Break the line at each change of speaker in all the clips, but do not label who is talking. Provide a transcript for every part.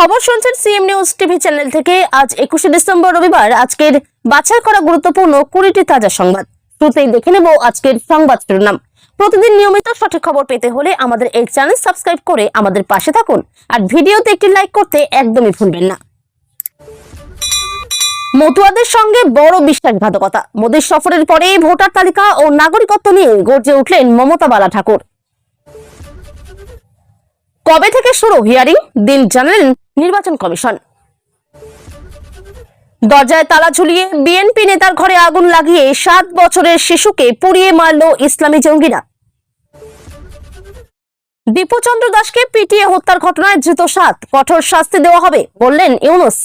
খবর শুনছেন CM news TV channel থেকে। আজ একুশে ডিসেম্বর রবিবার আজকের বাছাই করা গুরুত্বপূর্ণ কুড়িটি তাজা সংবাদ। শুরুতেই দেখে নেব আজকের সংবাদ শিরোনাম। প্রতিদিন নিয়মিত সঠিক খবর পেতে হলে আমাদের এই চ্যানেল সাবস্ক্রাইব করে আমাদের পাশে থাকুন। আর ভিডিওতে একটি লাইক করতে একদমই ভুলবেন না। মতুয়াদের সঙ্গে বড় বিশ্বাসঘাতকতা। মোদীর সফরের পরে ভোটার তালিকা ও নাগরিকত্ব নিয়ে গর্জে উঠলেন মমতা বালা ঠাকুর। কবে থেকে শুরু হিয়ারিং? দিন জানালেন নির্বাচন কমিশন। দরজায় তালা ঝুলিয়ে বিএনপি নেতার ঘরে আগুন লাগিয়ে সাত বছরের শিশুকে পুড়িয়ে মারল ইসলামী জঙ্গিরা। দীপুচন্দ্র দাসকে পিটিয়ে হত্যার ঘটনায় ধৃত সাত। কঠোর শাস্তি দেওয়া হবে, বললেন ইউনুস।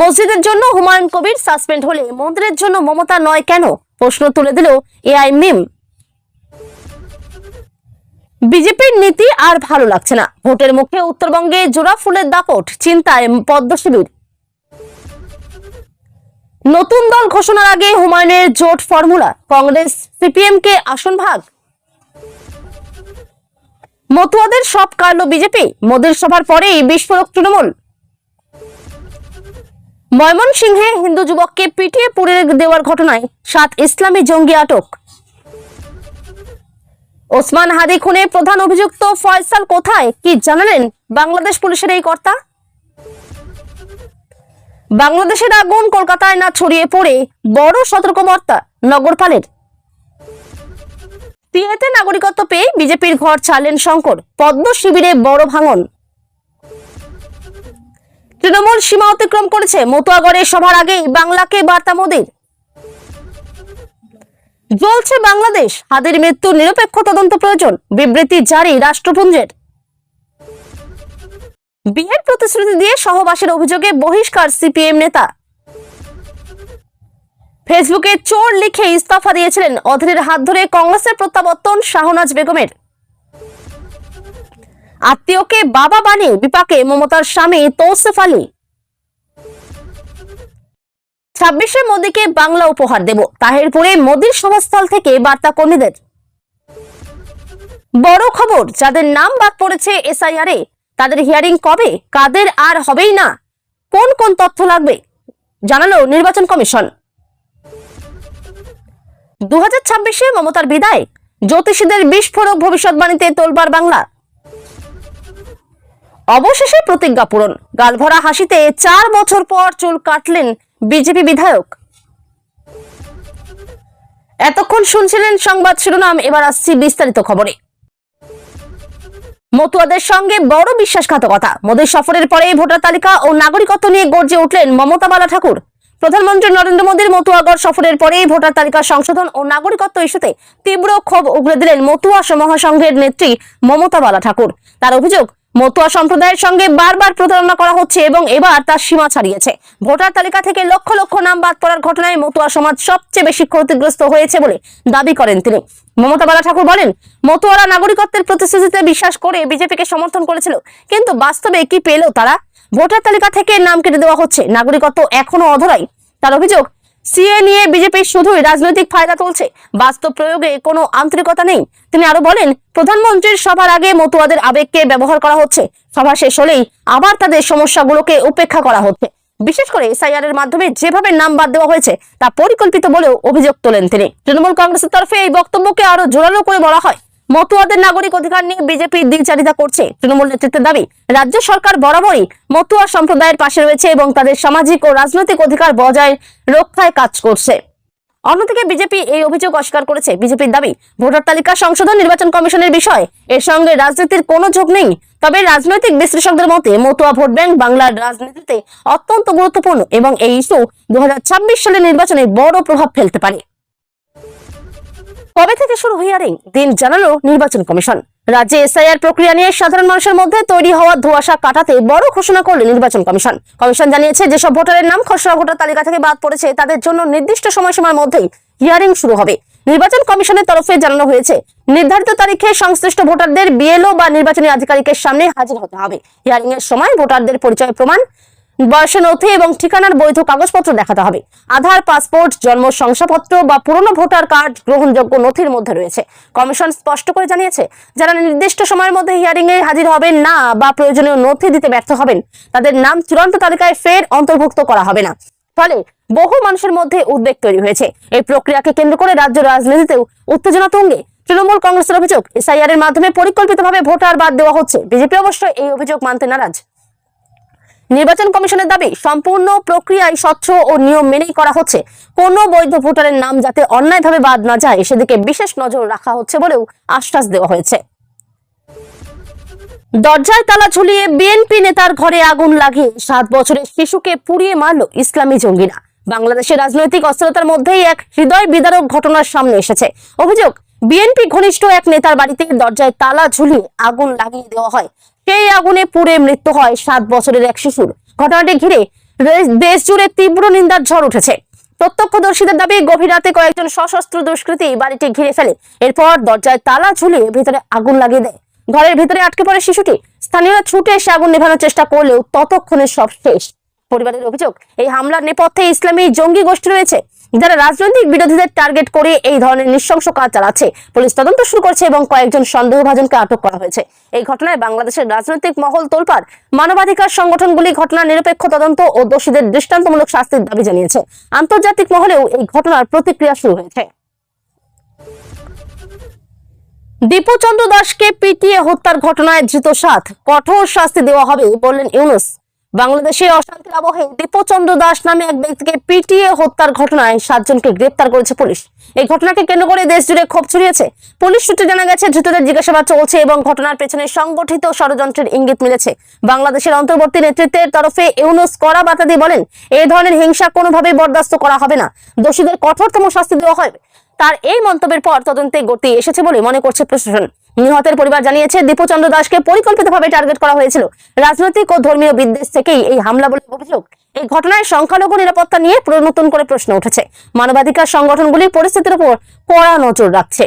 মসজিদের জন্য হুমায়ুন কবির সাসপেন্ড হলে মন্দিরের জন্য মমতা নয় কেন? প্রশ্ন তুলে দিল এআই মিম। বিজেপির নীতি আর ভালো লাগছে না। ভোটের মুখে উত্তরবঙ্গে জোড়া ফুলের দাপট, চিন্তায় পদ্ম শিবির। নতুন দল ঘোষণার আগে হুমায়ুনের জোট ফর্মুলা, কংগ্রেস, সিপিএম কে আসন ভাগ। মতুয়াদের সব কাটল বিজেপি, মোদীর সভার পরেই বিস্ফোরক তৃণমূল। ময়মনসিংহে হিন্দু যুবককে পিটিয়ে পুড়ে দেওয়ার ঘটনায় সাত ইসলামী জঙ্গি আটক। ওসমান হাদি খুনে প্রধান অভিযুক্ত ফয়সাল কোথায়? কি জানালেন বাংলাদেশ পুলিশের এই কর্তা? বাংলাদেশের আগুন কলকাতায় না ছড়িয়ে পড়ে বড় সতর্কবার্তা নগরপালের। সিএতে নাগরিকত্ব পেয়ে বিজেপির ঘর ছাড়লেন শঙ্কর, পদ্ম শিবিরে বড় ভাঙন। তৃণমূল সীমা অতিক্রম করেছে মতুয়াগড়ের সভার আগেই বাংলাকে বার্তা মোদীর। জ্বলছে বাংলাদেশ। হাদের মৃত্যুর নিরপেক্ষ তদন্ত প্রয়োজন, বিবৃতি জারি রাষ্ট্রপুঞ্জের। বিয়ের প্রতিশ্রুতি দিয়ে সহবাসের অভিযোগে বহিষ্কার সিপিএম নেতা। ফেসবুকে চোর লিখে ইস্তফা দিয়েছিলেন অধীরের হাত ধরে কংগ্রেসের প্রত্যাবর্তন শাহনাজ বেগমের। আত্মীয়কে বাবা বানিয়ে বিপাকে মমতার স্বামী তৌসেফ আলী। ছাব্বিশে মোদীকে বাংলা উপহার দেব। তাহেরপুরে মোদীর সভাস্থল থেকে বার্তা কর্মীদের। বড় খবর, যাদের নাম বাদ পড়েছে এসআইআর এ তাদের হিয়ারিং কবে, কাদের আর হবেই না, কোন কোন তথ্য লাগবে, জানালো নির্বাচন কমিশন। দু হাজার ছাব্বিশে মমতার বিদায়, জ্যোতিষীদের বিস্ফোরক ভবিষ্যৎবাণীতে তোলবার বাংলা। অবশেষে প্রতিজ্ঞা পূরণ, গালভরা হাসিতে চার বছর পর চুল কাটলেন বিজেপি বিধায়ক। এতক্ষণ শুনছিলেন সংবাদ শিরোনাম, এবার আসছি বিস্তারিত খবরে। মতুয়াদের সঙ্গে বড় বিশ্বাসঘাতকতা। মোদীর সফরের পরে ভোটার তালিকা ও নাগরিকত্ব নিয়ে গর্জে উঠলেন মমতা বালা ঠাকুর প্রধানমন্ত্রী নরেন্দ্র মোদীর মতুয়াগড় সফরের পরেই ভোটার তালিকা সংশোধন ও নাগরিকত্ব ইস্যুতে তীব্র ক্ষোভ উগড়ে দিলেন মতুয়া মহাসংঘের নেত্রী মমতা বালা ঠাকুর তার অভিযোগ মতুয়া সম্প্রদায়ের সঙ্গে বারবার প্রতারণা করা হচ্ছে এবং এবার তার সীমা ছাড়িয়েছে। ভোটার তালিকা থেকে লক্ষ লক্ষ নাম বাদ পড়ার ঘটনায় মতুয়া সমাজ সবচেয়ে বেশি ক্ষতিগ্রস্ত হয়েছে বলে দাবি করেন তিনি। মমতা বালা ঠাকুর বলেন, মতুয়ারা নাগরিকত্বের প্রতিশ্রুতিতে বিশ্বাস করে বিজেপিকে সমর্থন করেছিল, কিন্তু বাস্তবে কি পেল তারা? ভোটার তালিকা থেকে নাম কেটে দেওয়া হচ্ছে, নাগরিকত্ব এখনও অধরাই। তার অভিযোগ সিএ নিয়ে বিজেপি শুধুই রাজনৈতিক ফায়দা তুলছে। বাস্তব প্রয়োগে কোনো আন্তরিকতা নেই। তিনি আরও বলেন, প্রধানমন্ত্রীর সভার আগে মতুয়াদের আবেগকে ব্যবহার করা হচ্ছে। সভা শেষ হলেই আবার তাদের সমস্যাগুলোকে উপেক্ষা করা হচ্ছে। বিশেষ করে এসআইআর এর মাধ্যমে যেভাবে নাম বাদ দেওয়া হয়েছে, তা পরিকল্পিত বলেও অভিযোগ তোলেন তিনি। তৃণমূল কংগ্রেসের তরফে এই বক্তব্যকে আরও জোরালো করে বলা হয়। মতুয়াদের নাগরিক অধিকার নিয়ে বিজেপি দ্বিচারিতা করছে। তৃণমূল নেতৃত্বের দাবি, রাজ্য সরকার বরাবরই মতুয়া সম্প্রদায়ের পাশে রয়েছে এবং তাদের সামাজিক ও রাজনৈতিক অধিকার বজায় রক্ষায় কাজ করছে। অন্যদিকে বিজেপি এই অভিযোগ অস্বীকার করেছে। বিজেপির দাবি, ভোটার তালিকা সংশোধন নির্বাচন কমিশনের বিষয়। এর সঙ্গে রাজনীতির কোনো যোগ নেই। তবে রাজনৈতিক বিশ্লেষকদের মতে, মতুয়া ভোট ব্যাংক বাংলার রাজনীতিতে অত্যন্ত গুরুত্বপূর্ণ এবং এই ইস্যু দু সালের নির্বাচনে বড় প্রভাব ফেলতে পারে। কবে থেকে শুরু হিয়ারিং দিন জানালো নির্বাচন কমিশন। রাজ্যে এসআইআর প্রক্রিয়া নিয়ে সাধারণ মানুষের মধ্যে তৈরি হওয়া ধোঁয়াশা কাটাতে বড় ঘোষণা করল নির্বাচন কমিশন। কমিশন জানিয়েছে, যেসব ভোটারের নাম খসড়া ভোটার তালিকা থেকে বাদ পড়েছে, তাদের জন্য নির্দিষ্ট সময়সীমার মধ্যেই হিয়ারিং শুরু হবে। নির্বাচন কমিশনের তরফে জানানো হয়েছে, নির্ধারিত তারিখে সংশ্লিষ্ট ভোটারদের বিএলও বা নির্বাচনী আধিকারিকের সামনে হাজির হতে হবে। হিয়ারিং এর সময় ভোটারদের পরিচয় প্রমাণ বয়সের নথি এবং ঠিকানার বৈধ কাগজপত্র দেখাতে হবে। আধার, পাসপোর্ট, জন্ম শংসাপত্র বা পুরনো ভোটার কার্ড গ্রহণযোগ্য নথির মধ্যে রয়েছে। কমিশন স্পষ্ট করে জানিয়েছে, যারা নির্দিষ্ট সময়ের মধ্যে হিয়ারিং এ হাজির হবেন না বা প্রয়োজনীয় নথি দিতে ব্যর্থ হবেন, তাদের নাম চূড়ান্ত তালিকায় ফের অন্তর্ভুক্ত করা হবে না। ফলে বহু মানুষের মধ্যে উদ্বেগ তৈরি হয়েছে। এই প্রক্রিয়াকে কেন্দ্র করে রাজ্য রাজনীতিতেও উত্তেজনা তুঙ্গে। তৃণমূল কংগ্রেসের অভিযোগ, এসআইআর এর মাধ্যমে পরিকল্পিতভাবে ভোটার বাদ দেওয়া হচ্ছে। বিজেপি অবশ্য এই অভিযোগ মানতে নারাজ। নির্বাচন কমিশনের দাবি, সম্পূর্ণ প্রক্রিয়ায় স্বচ্ছ ও নিয়ম মেনেই করা হচ্ছে। কোনো বৈধ ভোটারের নাম যাতে অন্যায়ভাবে বাদ না যায়, সেদিকে বিশেষ নজর রাখা হচ্ছে বলেও আশ্বাস দেওয়া হয়েছে। দরজায় তালা ঝুলিয়ে বিএনপি নেতার ঘরে আগুন লাগিয়ে সাত বছরের শিশুকে পুড়িয়ে মারল ইসলামী জঙ্গিরা। বাংলাদেশের রাজনৈতিক অস্থিরতার মধ্যেই এক হৃদয় বিদারক ঘটনার সামনে এসেছে। অভিযোগ বিএনপি ঘনিষ্ঠ এক নেতার বাড়িতে দরজায় তালা ঝুলিয়ে আগুন লাগিয়ে দেওয়া হয়। সেই আগুনে পুড়ে মৃত্যু হয় সাত বছরের এক শিশুর। ঘটনাটি ঘিরে দেশ জুড়ে তীব্র নিন্দার ঝড় উঠেছে। প্রত্যক্ষদর্শীদের দাবি, গভীর রাতে কয়েকজন সশস্ত্র দুষ্কৃতী বাড়িটি ঘিরে ফেলে। এরপর দরজায় তালা ঝুলিয়ে ভিতরে আগুন লাগিয়ে দেয়। ঘরের ভিতরে আটকে পড়ে শিশুটি। স্থানীয়রা ছুটে এসে আগুন নেভানোর চেষ্টা করলেও ততক্ষণে সব শেষ। পরিবারের অভিযোগ, এই হামলার নেপথ্যে ইসলামী জঙ্গি গোষ্ঠী রয়েছে। যারা রাজনৈতিক বিরোধীদের টার্গেট করে এই ধরনের নৃশংস কাজ চালাচ্ছে। পুলিশ তদন্ত শুরু করছে এবং কয়েকজন সন্দেহভাজনকে আটক করা হয়েছে। এই ঘটনায় বাংলাদেশের রাজনৈতিক মহল তোলপাড়, মানবাধিকার সংগঠনগুলি ঘটনার নিরপেক্ষ তদন্ত ও দোষীদের দৃষ্টান্তমূলক শাস্তির দাবি জানিয়েছে। আন্তর্জাতিক মহলেও এই ঘটনার প্রতিক্রিয়া শুরু হয়েছে। দীপচন্দ্র দাসকে পিটিয়ে হত্যার ঘটনায় ধৃত সাত। কঠোর শাস্তি দেওয়া হবে বললেন ইউনুস। বাংলাদেশে অশান্তির আবহে দীপচন্দ্র দাস নামে এক ব্যক্তিকে পিটিয়ে হত্যার ঘটনায় সাতজনকে গ্রেপ্তার করেছে পুলিশ। এই ঘটনাকে কেন্দ্র করে দেশ জুড়ে ক্ষোভ ছড়িয়েছে। পুলিশ সূত্রে জানা গেছে, ধৃতদের জিজ্ঞাসাবাদ চলছে এবং ঘটনার পেছনে সংগঠিত ষড়যন্ত্রের ইঙ্গিত মিলেছে। বাংলাদেশের অন্তর্বর্তী নেতৃত্বের তরফে ইউনুস কড়া বাতা দিয়ে বলেন এই ধরনের হিংসা কোনোভাবেই বরদাস্ত করা হবে না। দোষীদের কঠোরতম শাস্তি দেওয়া হবে তার এই মন্তব্যের পর তদন্তে গতি এসেছে বলে মনে করছে প্রশাসন। নিহতের পরিবার জানিয়েছে, দীপচন্দ্র দাসকে পরিকল্পিতভাবে টার্গেট করা হয়েছিল। রাজনৈতিক ও ধর্মীয় বিদ্বেষ থেকেই এই হামলা বলে অভিযোগ। এই ঘটনায় সংখ্যালঘু নিরাপত্তা নিয়ে নতুন করে প্রশ্ন উঠেছে। মানবাধিকার সংগঠনগুলি পরিস্থিতির উপর কড়া নজর রাখছে।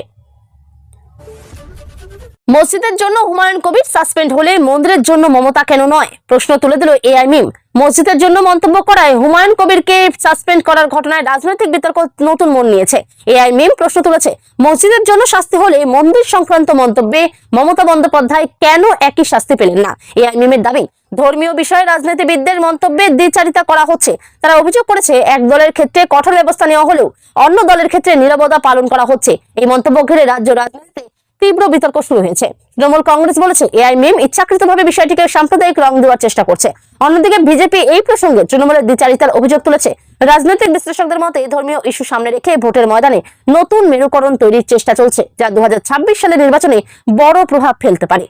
মসজিদের জন্য হুমায়ুন কবির সাসপেন্ড হলে মন্দিরের জন্য মমতা কেন নয়? প্রশ্ন তুলে দিল এআই মিম মসজিদের জন্য মন্তব্য করায় হুমায়ুন কবিরকে সাসপেন্ড করার ঘটনায় রাজনৈতিক বিতর্ক নতুন মন নিয়েছে। এআই মিম প্রশ্ন তুলেছে, মসজিদের জন্য শাস্তি হলে মন্দির সংক্রান্ত মন্তব্যে মমতা বন্দ্যোপাধ্যায় কেন একই শাস্তি পেলেন না? এআই মিমের দাবি, ধর্মীয় বিষয়ে রাজনীতিবিদদের মন্তব্যে দ্বিচারিতা করা হচ্ছে। তারা অভিযোগ করেছে, এক দলের ক্ষেত্রে কঠোর ব্যবস্থা নেওয়া হলেও অন্য দলের ক্ষেত্রে নীরবতা পালন করা হচ্ছে। এই মন্তব্য ঘিরে রাজ্য রাজনীতিতে তীব্র বিতর্ক শুরু হয়েছে। তৃণমূল কংগ্রেস বলেছে, এআই মিম ইচ্ছাকৃতভাবে বিষয়টিকে সাম্প্রদায়িক রং দেওয়ার চেষ্টা করছে। অন্যদিকে বিজেপি এই প্রসঙ্গে তৃণমূলের দ্বিচারিতার অভিযোগ তুলেছে। রাজনৈতিক বিশ্লেষকদের মতে ধর্মীয় ইস্যু সামনে রেখে ভোটের ময়দানে নতুন মেরুকরণ তৈরির চেষ্টা চলছে, যা দু হাজার ছাব্বিশ সালের নির্বাচনে বড় প্রভাব ফেলতে পারে।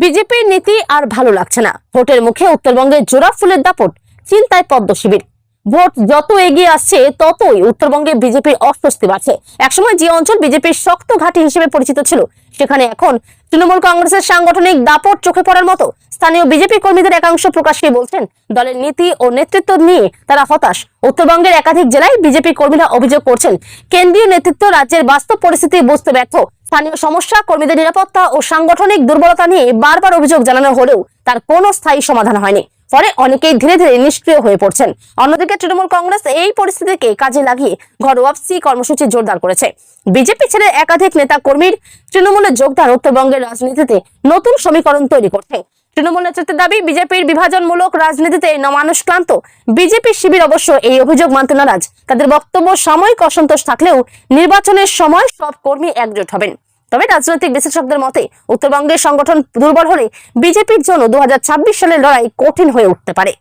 বিজেপির নীতি আর ভালো লাগছে না। ভোটের মুখে উত্তরবঙ্গে জোড়া ফুলের দাপট, চিন্তায় পদ্ম শিবির। ভোট যত এগিয়ে আসছে, ততই উত্তরবঙ্গে বিজেপির অস্বস্তি বাড়ছে। একসময় যে অঞ্চল বিজেপির শক্ত ঘাঁটি হিসেবে পরিচিত ছিল, সেখানে এখন তৃণমূল কংগ্রেসের সাংগঠনিক দাপট চোখে পড়ার মতো স্থানীয় বিজেপি কর্মীদের একাংশ প্রকাশ্যে বলছেন, দলের নীতি ও নেতৃত্ব নিয়ে তারা হতাশ। উত্তরবঙ্গের একাধিক জেলায় বিজেপি কর্মীরা অভিযোগ করছেন, কেন্দ্রীয় নেতৃত্ব রাজ্যের বাস্তব পরিস্থিতি বুঝতে ব্যর্থ। স্থানীয় সমস্যা, কর্মীদের নিরাপত্তা ও সাংগঠনিক দুর্বলতা নিয়ে বারবার অভিযোগ জানানো হলেও তার কোনো স্থায়ী সমাধান হয়নি। ফলে অনেকেই ধীরে ধীরে নিষ্ক্রিয় হয়ে পড়ছেন। অন্যদিকে তৃণমূল কংগ্রেস এই পরিস্থিতিকে কাজে লাগিয়ে ঘরোয়া সি কর্মসূচি জোরদার করেছে। বিজেপি ছেড়ে একাধিক নেতা কর্মীর তৃণমূলে যোগদান উত্তরবঙ্গের রাজনীতিতে নতুন সমীকরণ তৈরি করছে। তৃণমূল নেতৃত্বের দাবি, বিজেপির বিভাজনমূলক রাজনীতিতে ন- মানুষ ক্লান্ত বিজেপি শিবির অবশ্য এই অভিযোগ মানতে নারাজ। তাদের বক্তব্য সাময়িক অসন্তোষ থাকলেও নির্বাচনের সময় সব কর্মী একজোট হবেন। তবে রাজনৈতিক বিশেষজ্ঞদের মতে, উত্তরবঙ্গের সংগঠন দুর্বল হলে বিজেপির জন্য দু হাজার ছাব্বিশ সালের লড়াই কঠিন হয়ে উঠতে পারে।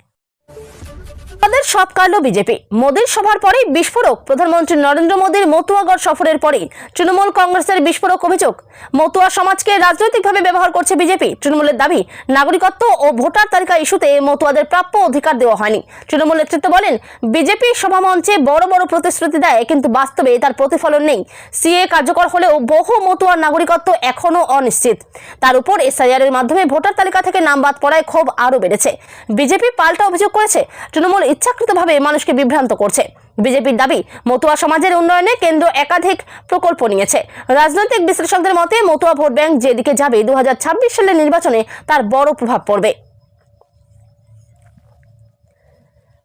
তাদের সব কাটল বিজেপি। মোদীর সভার পরে বিস্ফোরক। প্রধানমন্ত্রী নরেন্দ্র মোদীর মতুয়াগড় সফরের পরে তৃণমূল কংগ্রেসের বিস্ফোরক অভিযোগ। মতুয়া সমাজকে রাজনৈতিকভাবে ব্যবহার করছে বিজেপি। তৃণমূলের দাবি, নাগরিকত্ব ও ভোটার তালিকা ইস্যুতে মতুয়াদের প্রাপ্য অধিকার দেওয়া হয়নি। তৃণমূল নেতৃত্ব বলেন, বিজেপি সভামঞ্চে বড় বড় প্রতিশ্রুতি দেয়, কিন্তু বাস্তবে তার প্রতিফলন নেই। সিএ কার্যকর হলেও বহু মতুয়ার নাগরিকত্ব এখনও অনিশ্চিত। তার উপর এসআইআর এর মাধ্যমে ভোটার তালিকা থেকে নাম বাদ পড়ায় ক্ষোভ আরও বেড়েছে। বিজেপি পাল্টা অভিযোগ করেছে, তৃণমূল ইচ্ছাকৃতভাবে মানুষকে বিভ্রান্ত করছে। বিজেপির দাবি, মতুয়া সমাজের উন্নয়নে কেন্দ্র একাধিক প্রকল্প নিয়েছে। রাজনৈতিক বিশ্লেষকদের মতে, মতুয়া ভোট ব্যাংক যেদিকে যাবে দু হাজার ছাব্বিশ সালের নির্বাচনে তার বড় প্রভাব পড়বে।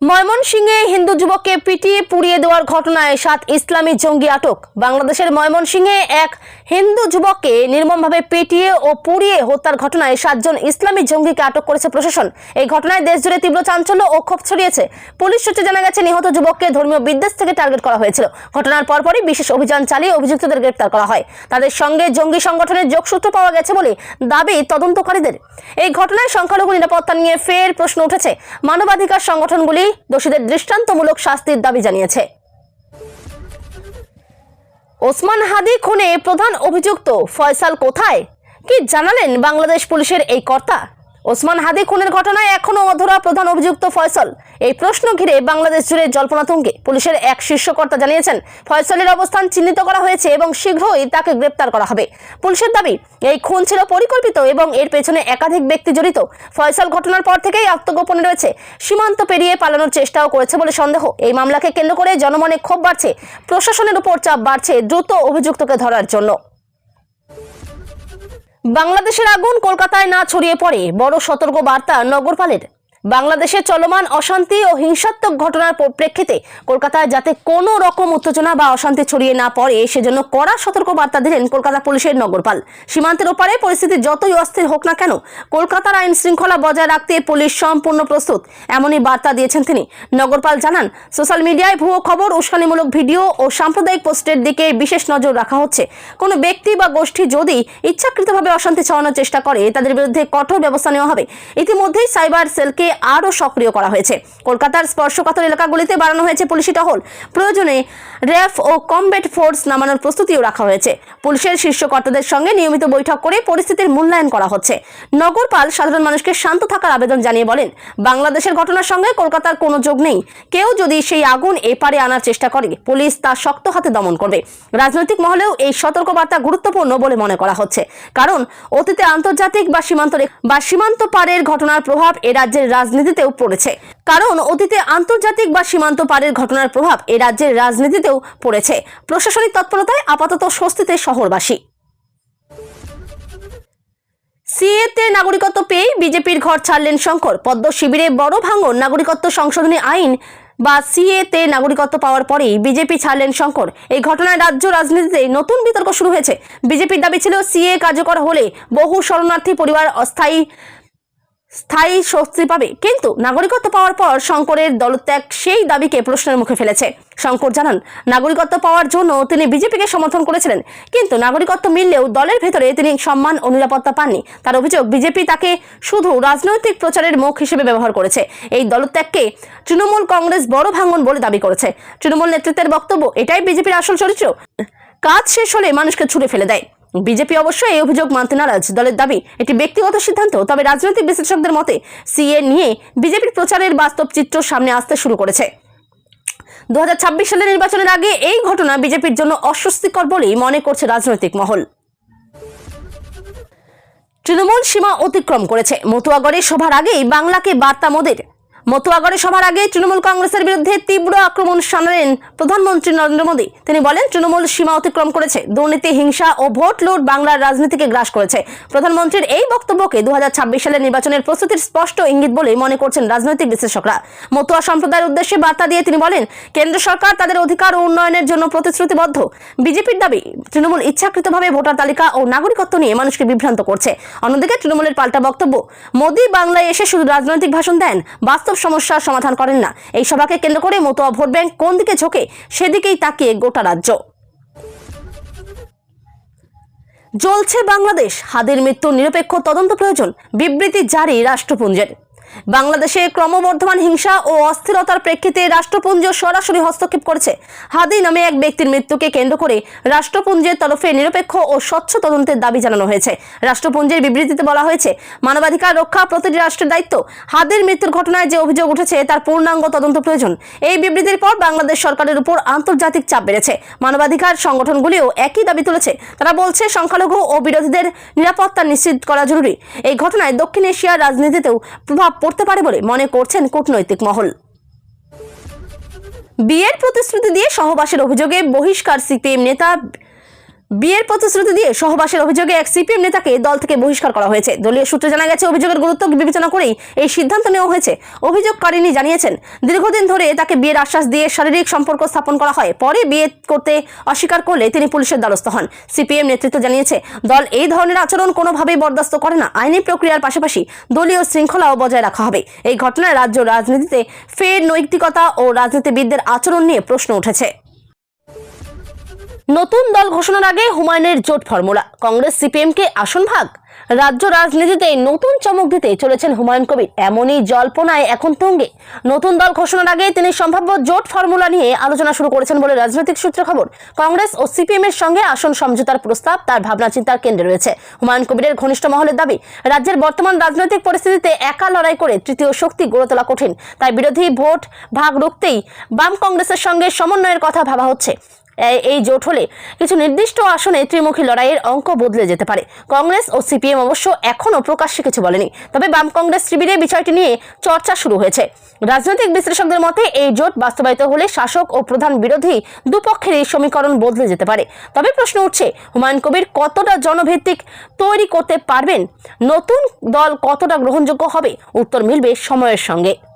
ময়মনসিংহে হিন্দু যুবককে পিটিয়ে পুড়িয়ে দেওয়ার ঘটনায় সাত ইসলামী জঙ্গি আটক। বাংলাদেশের ময়মনসিংহে এক হিন্দু যুবককে নির্মমভাবে পিটিয়ে ও পুড়িয়ে হত্যার ঘটনায় সাতজন ইসলামী জঙ্গিকে আটক করেছে প্রশাসন। এই ঘটনায় দেশজুড়ে তীব্র চাঞ্চল্য ও ক্ষোভ ছড়িয়েছে। পুলিশ সূত্রে জানা গেছে, নিহত যুবককে ধর্মীয় বিদ্বেষ থেকে টার্গেট করা হয়েছিল। ঘটনার পরপরই বিশেষ অভিযান চালিয়ে অভিযুক্তদের গ্রেপ্তার করা হয়। তাদের সঙ্গে জঙ্গি সংগঠনের যোগসূত্র পাওয়া গেছে বলে দাবি তদন্তকারীদের। এই ঘটনায় সংখ্যালঘু নিরাপত্তা নিয়ে ফের প্রশ্ন উঠেছে। মানবাধিকার সংগঠনগুলি দোষীদের দৃষ্টান্তমূলক শাস্তির দাবি জানিয়েছে। ওসমান হাদি খুনে প্রধান অভিযুক্ত ফয়সাল কোথায়? কি জানালেন বাংলাদেশ পুলিশের এই কর্তা? ওসমান হাদি খুনের ঘটনায় এখনও অধরা প্রধান অভিযুক্ত ফয়সল। এই প্রশ্ন ঘিরে বাংলাদেশ জুড়ে জল্পনা তুঙ্গে। পুলিশের এক শীর্ষকর্তা জানিয়েছেন, ফয়সলের অবস্থান চিহ্নিত করা হয়েছে এবং শীঘ্রই তাকে গ্রেপ্তার করা হবে। পুলিশের দাবি, এই খুন ছিল পরিকল্পিত এবং এর পেছনে একাধিক ব্যক্তি জড়িত। ফয়সল ঘটনার পর থেকেই আত্মগোপনে রয়েছে। সীমান্ত পেরিয়ে পালানোর চেষ্টাও করেছে বলে সন্দেহ। এই মামলাকে কেন্দ্র করে জনমনে ক্ষোভ বাড়ছে। প্রশাসনের উপর চাপ বাড়ছে দ্রুত অভিযুক্তকে ধরার জন্য। বাংলাদেশের আগুন কলকাতায় না ছড়িয়ে পড়ে। বড় সতর্ক বার্তা নগরপালের। বাংলাদেশে চলমান অশান্তি ও হিংসাত্মক ঘটনার প্রেক্ষিতে কলকাতায় যাতে কোনো রকম উত্তেজনা বা অশান্তি ছড়িয়ে না পড়ে, সেজন্য কড়া সতর্ক বার্তা দিলেন কলকাতা পুলিশের নগরপাল। সীমান্তের ওপারে পরিস্থিতি যতই অস্থির হোক না কেন, কলকাতার আইন শৃঙ্খলা বজায় রাখতে পুলিশ সম্পূর্ণ প্রস্তুত, এমনই বার্তা দিয়েছেন তিনি। নগরপাল জানান, সোশ্যাল মিডিয়ায় ভুয়ো খবর, উস্কানিমূলক ভিডিও ও সাম্প্রদায়িক পোস্টের দিকে বিশেষ নজর রাখা হচ্ছে। কোনো ব্যক্তি বা গোষ্ঠী যদি ইচ্ছাকৃতভাবে অশান্তি ছড়ানোর চেষ্টা করে, তাদের বিরুদ্ধে কঠোর ব্যবস্থা নেওয়া হবে। ইতিমধ্যেই সাইবার সেলকে আরও সক্রিয় করা হয়েছে। কলকাতার স্পর্শকাতর এলাকাগুলিতে বাড়ানো হয়েছে পুলিশি টহল। প্রয়োজনে র্যাফ ও কমব্যাট ফোর্স নামানোর প্রস্তুতিও রাখা হয়েছে। পুলিশের শীর্ষ কর্তাদের সঙ্গে নিয়মিত বৈঠক করে পরিস্থিতির মূল্যায়ন করা হচ্ছে। নগরপাল সাধারণ মানুষকে শান্ত থাকার আবেদন জানিয়ে বলেন, বাংলাদেশের ঘটনার সঙ্গে কলকাতার কোনো যোগ নেই। কেউ যদি সেই আগুন এপারে আনার চেষ্টা করে, পুলিশ তা শক্ত হাতে দমন করবে। রাজনৈতিক মহলেও এই সতর্কবার্তা গুরুত্বপূর্ণ বলে মনে করা হচ্ছে। কারণ, অতীতে আন্তর্জাতিক বা সীমান্ত বা সীমান্ত পারের ঘটনার প্রভাব এ রাজ্যের রাজনীতিতেও পড়েছে। কারণ অতীতে আন্তর্জাতিক বা সীমান্ত পারের ঘটনার প্রভাব এ রাজ্যের রাজনীতিতেও পড়েছে। প্রশাসনিক তৎপরতায় আপাতত স্বস্তিতে শহরবাসী। সিএতে নাগরিকত্ব পেয়ে বিজেপির ঘর ছাড়লেন শঙ্কর। পদ্ম শিবিরে বড় ভাঙন নাগরিকত্ব সংশোধনী আইন বা সিএতে নাগরিকত্ব পাওয়ার পরেই বিজেপি ছাড়লেন শঙ্কর। এই ঘটনায় রাজ্য রাজনীতিতে নতুন বিতর্ক শুরু হয়েছে। বিজেপির দাবি ছিল সিএ কার্যকর হলে বহু শরণার্থী পরিবার অস্থায়ী স্থায়ী স্বস্তি পাবে। কিন্তু নাগরিকত্ব পাওয়ার পর শঙ্করের দলত্যাগ সেই দাবিকে প্রশ্নের মুখে ফেলেছে। শঙ্কর জানান, নাগরিকত্ব পাওয়ার জন্য তিনি বিজেপিকে সমর্থন করেছিলেন, কিন্তু নাগরিকত্ব মিললেও দলের ভেতরে তিনি সম্মান ও নিরাপত্তা পাননি। তার অভিযোগ, বিজেপি তাকে শুধু রাজনৈতিক প্রচারের মুখ হিসেবে ব্যবহার করেছে। এই দলত্যাগকে তৃণমূল কংগ্রেস বড় ভাঙন বলে দাবি করেছে। তৃণমূল নেতৃত্বের বক্তব্য, এটাই বিজেপির আসল চরিত্র। কাজ শেষ হলে মানুষকে ছুড়ে ফেলে দেয়। বিজেপি অবশ্য এই অভিযোগ মানতে নারাজ। দলের দাবি এটি ব্যক্তিগত সিদ্ধান্ত, তবে রাজনৈতিক বিশ্লেষকদের মতে সিএ নিয়ে বিজেপির প্রচারের বাস্তব চিত্র সামনে আসতে শুরু করেছে। দু হাজার ছাব্বিশ সালের নির্বাচনের আগে এই ঘটনা বিজেপির জন্য অস্বস্তিকর বলেই মনে করছে রাজনৈতিক মহল। তৃণমূল সীমা অতিক্রম করেছে। মতুয়াগড়ে সভার আগেই বাংলাকে বার্তা মোদের মতুয়াগড়ে সভার আগে তৃণমূল কংগ্রেসের বিরুদ্ধে তীব্র আক্রমণ শানালেন প্রধানমন্ত্রী নরেন্দ্র মোদী। তিনি বলেন, তৃণমূল সীমা অতিক্রম করেছে, দুর্নীতি, হিংসা ও ভোট লুট বাংলার রাজনীতিকে গ্রাস করেছে। প্রধানমন্ত্রীর এই বক্তব্যকে দু সালের নির্বাচনের প্রস্তুতির স্পষ্ট ইঙ্গিত বলে মনে করছেন রাজনৈতিক বিশ্লেষকরা। মতুয়া সম্প্রদায়ের উদ্দেশ্যে বার্তা দিয়ে তিনি বলেন, কেন্দ্র সরকার তাদের অধিকার ও উন্নয়নের জন্য প্রতিশ্রুতিবদ্ধ। বিজেপির দাবি, তৃণমূল ইচ্ছাকৃতভাবে ভোটার তালিকা ও নাগরিকত্ব নিয়ে মানুষকে বিভ্রান্ত করছে। অন্যদিকে তৃণমূলের পাল্টা বক্তব্য, মোদী বাংলায় এসে শুধু রাজনৈতিক ভাষণ দেন, বাস্তব সমস্যার সমাধান করেন না। এই সভাকে কেন্দ্র করে মতুয়া ভোট ব্যাংক কোন দিকে ঝোঁকে, সেদিকেই তাকিয়ে গোটা রাজ্য। জ্বলছে বাংলাদেশ। হাদের মৃত্যুর নিরপেক্ষ তদন্ত প্রয়োজন। বিবৃতি জারি রাষ্ট্রপুঞ্জের। বাংলাদেশে ক্রমবর্ধমান হিংসা ও অস্থিরতার প্রেক্ষিতে রাষ্ট্রপুঞ্জ সরাসরি হস্তক্ষেপ করেছে। হাদি নামে এক ব্যক্তির মৃত্যুকে কেন্দ্র করে রাষ্ট্রপুঞ্জের তরফে নিরপেক্ষ ও স্বচ্ছ তদন্তের দাবি জানানো হয়েছে। রাষ্ট্রপুঞ্জের বিবৃতিতে বলা হয়েছে, মানবাধিকার রক্ষা প্রতিটি রাষ্ট্রের দায়িত্ব। হাদির মৃত্যুর ঘটনায় যে অভিযোগ উঠেছে, তার পূর্ণাঙ্গ তদন্ত প্রয়োজন। এই বিবৃতির পর বাংলাদেশ সরকারের উপর আন্তর্জাতিক চাপ বেড়েছে। মানবাধিকার সংগঠনগুলিও একই দাবি তুলেছে। তারা বলছে, সংখ্যালঘু ও বিরোধীদের নিরাপত্তা নিশ্চিত করা জরুরি। এই ঘটনায় দক্ষিণ এশিয়ার রাজনীতিতেও প্রভাব পড়তে পারে বলে মনে করছেন কূটনৈতিক মহল। বিয়ের প্রতিশ্রুতি দিয়ে সহবাসের অভিযোগে বহিষ্কার সিপিএম নেতা বিয়ের প্রতিশ্রুতি দিয়ে সহবাসের অভিযোগে এক সিপিএম নেতাকে দল থেকে বহিষ্কার করা হয়েছে। দলীয় সূত্রে জানা গেছে, অভিযোগের গুরুত্ব বিবেচনা করেই এই সিদ্ধান্ত নেওয়া হয়েছে। অভিযোগকারিনী জানিয়েছেন, দীর্ঘদিন ধরে তাকে বিয়ের আশ্বাস দিয়ে শারীরিক সম্পর্ক স্থাপন করা হয়। পরে বিয়ে করতে অস্বীকার করলে তিনি পুলিশের দ্বারস্থ হন। সিপিএম নেতৃত্ব জানিয়েছে, দল এই ধরনের আচরণ কোনোভাবেই বরদাস্ত করে না। আইনি প্রক্রিয়ার পাশাপাশি দলীয় শৃঙ্খলাও বজায় রাখা হবে। এই ঘটনায় রাজ্য রাজনীতিতে ফের নৈতিকতা ও রাজনীতিবিদদের আচরণ নিয়ে প্রশ্ন উঠেছে। নতুন দল ঘোষণার আগে হুমায়ুনের জোট ফর্মুলা। কংগ্রেস সিপিএমকে আসন ভাগ। রাজ্য রাজনীতিতে নতুন চমক দিতে চলেছেন হুমায়ুন কবির। এমনই জল্পনায় এখন তুঙ্গে। নতুন দল ঘোষণার আগে তিনি সম্ভাব্য জোট ফর্মুলা নিয়ে আলোচনা শুরু করেছেন বলে রাজনৈতিক সূত্রে খবর। কংগ্রেস ও সিপিএম এর সঙ্গে আসন সমঝোতার প্রস্তাব তার ভাবনা চিন্তার কেন্দ্রে রয়েছে। হুমায়ুন কবিরের ঘনিষ্ঠ মহলের দাবি, রাজ্যের বর্তমান রাজনৈতিক পরিস্থিতিতে একা লড়াই করে তৃতীয় শক্তি গড়ে তোলা কঠিন। তাই বিরোধী ভোট ভাগ রুখতেই বাম কংগ্রেসের সঙ্গে সমন্বয়ের কথা ভাবা হচ্ছে। এই- এই জোট হলে কিছু নির্দিষ্ট আসনে ত্রিমুখী লড়াইয়ের অঙ্ক বদলে যেতে পারে। কংগ্রেস ও সিপিএম অবশ্য এখনও প্রকাশ্যে কিছু বলেনি। তবে বাম কংগ্রেস শিবিরে বিষয়টি নিয়ে চর্চা শুরু হয়েছে। রাজনৈতিক বিশ্লেষকদের মতে এই জোট বাস্তবায়িত হলে শাসক ও প্রধান বিরোধী দুপক্ষেরই সমীকরণ বদলে যেতে পারে। তবে প্রশ্ন উঠছে, হুমায়ুন কবির কতটা জনভিত্তিক তৈরি করতে পারবেন? নতুন দল কতটা গ্রহণযোগ্য হবে? উত্তর মিলবে সময়ের সঙ্গে।